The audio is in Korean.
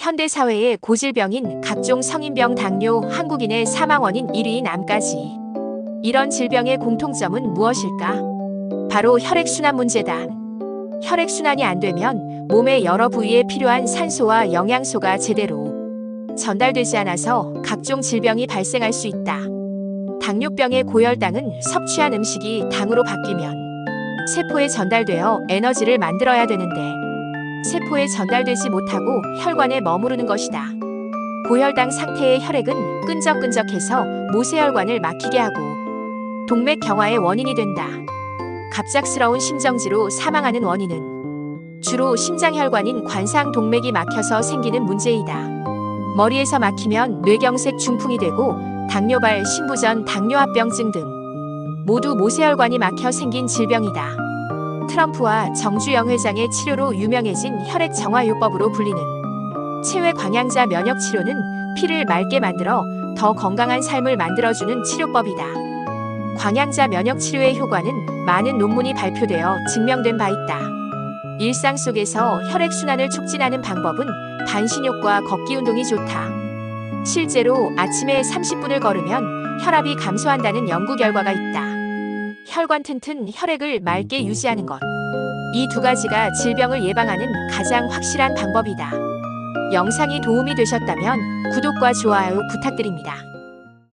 현대 사회의 고질병인 각종 성인병 당뇨, 한국인의 사망 원인 1위인 암까지. 이런 질병의 공통점은 무엇일까? 바로 혈액순환 문제다. 혈액순환이 안 되면 몸의 여러 부위에 필요한 산소와 영양소가 제대로 전달되지 않아서 각종 질병이 발생할 수 있다. 당뇨병의 고혈당은 섭취한 음식이 당으로 바뀌면 세포에 전달되어 에너지를 만들어야 되는데 세포에 전달되지 못하고 혈관에 머무르는 것이다. 고혈당 상태의 혈액은 끈적끈적해서 모세혈관을 막히게 하고 동맥 경화의 원인이 된다. 갑작스러운 심정지로 사망하는 원인은 주로 심장혈관인 관상 동맥이 막혀서 생기는 문제이다. 머리에서 막히면 뇌경색 중풍이 되고 당뇨발, 신부전, 당뇨합병증 등 모두 모세혈관이 막혀 생긴 질병이다. 트럼프와 정주영 회장의 치료로 유명해진 혈액 정화요법으로 불리는 체외 광양자 면역 치료는 피를 맑게 만들어 더 건강한 삶을 만들어주는 치료법이다. 광양자 면역 치료의 효과는 많은 논문이 발표되어 증명된 바 있다. 일상 속에서 혈액 순환을 촉진하는 방법은 반신욕과 걷기 운동이 좋다. 실제로 아침에 30분을 걸으면 혈압이 감소한다는 연구 결과가 있다. 혈관 튼튼 혈액을 맑게 유지하는 것. 이 두 가지가 질병을 예방하는 가장 확실한 방법이다. 영상이 도움이 되셨다면 구독과 좋아요 부탁드립니다.